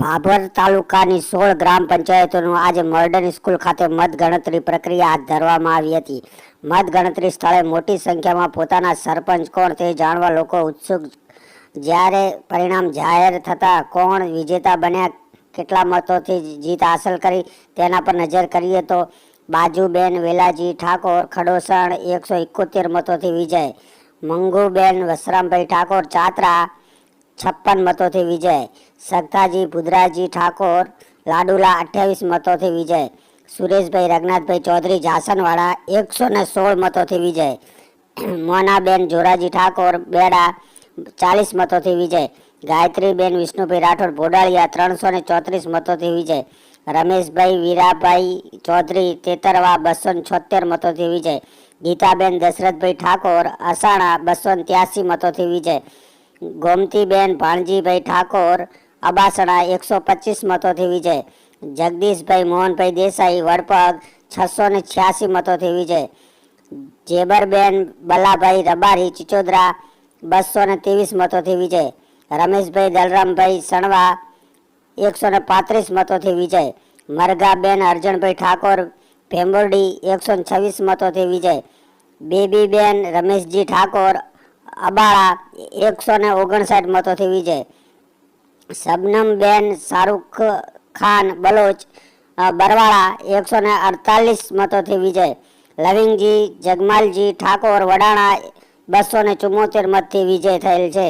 ભાભર તાલુકાની સોળ ગ્રામ પંચાયતોનું આજે મોર્ડન સ્કૂલ ખાતે મતગણતરી પ્રક્રિયા હાથ ધરવામાં આવી હતી. મતગણતરી સ્થળે મોટી સંખ્યામાં પોતાના સરપંચ કોણ તે જાણવા લોકો ઉત્સુક જ્યારે પરિણામ જાહેર થતાં કોણ વિજેતા બન્યા, કેટલા મતોથી જીત હાંસલ કરી તેના પર નજર કરીએ તો બાજુબેન વેલાજી ઠાકોર, ખડોસણ એકસો એકોતેર મતોથી વિજય, મંગુબેન વસરામભાઈ ઠાકોર, ચાત્રા છપ્પન મતોથી વિજય. સગતાજી, ભુદરાજી ઠાકોર, લાડુલા અઠ્યાવીસ મતોથી વિજય. સુરેશભાઈ, રઘનાથભાઈ ચૌધરી જાસનવાળા એકસો ને સોળ મતોથી વિજય. મોનાબેન, જોરાજી ઠાકોર, બેડા ચાલીસ મતોથી વિજય. ગાયત્રીબેન, વિષ્ણુભાઈ રાઠોડ, ભોડાળિયા ત્રણસો ને ચોત્રીસ મતોથી વિજય. રમેશભાઈ, વીરાભાઈ ચૌધરી, તેતરવા બસો ને છોતેર મતોથી વિજય. ગીતાબેન, દશરથભાઈ ઠાકોર અસાણા બસો ને ત્યાસી મતોથી વિજય. ગોમતીબેન, ભાણજીભાઈ ઠાકોર અબાસણા એકસો પચીસ મતોથી વિજય. જગદીશભાઈ મોહનભાઈ દેસાઈ, વડપગ છસો ને છ્યાસી મતોથી વિજય. જેબરબેન, બલાભાઈ રબારી, ચિચોદરા બસો ને ત્રેવીસ મતોથી વિજય. રમેશભાઈ દલરામભાઈ સણવા એકસો ને પાંત્રીસ મતોથી વિજય. મરઘાબેન, અર્જણભાઈ ઠાકોર, ભેંબોરડી એકસો ને છવ્વીસ મતોથી વિજય. બેબીબેન, રમેશજી ઠાકોર અબાળા એકસો ને ઓગણસાઠ મતોથી વિજય. શબનમબેન શાહરૂખ ખાન બલોચ બરવાળા એકસો ને અડતાલીસ મતોથી વિજય. લવિંગજી, જગમાલજી ઠાકોર વડાણા બસો ને ચુમ્મોતેર મતથી વિજય થયેલ છે.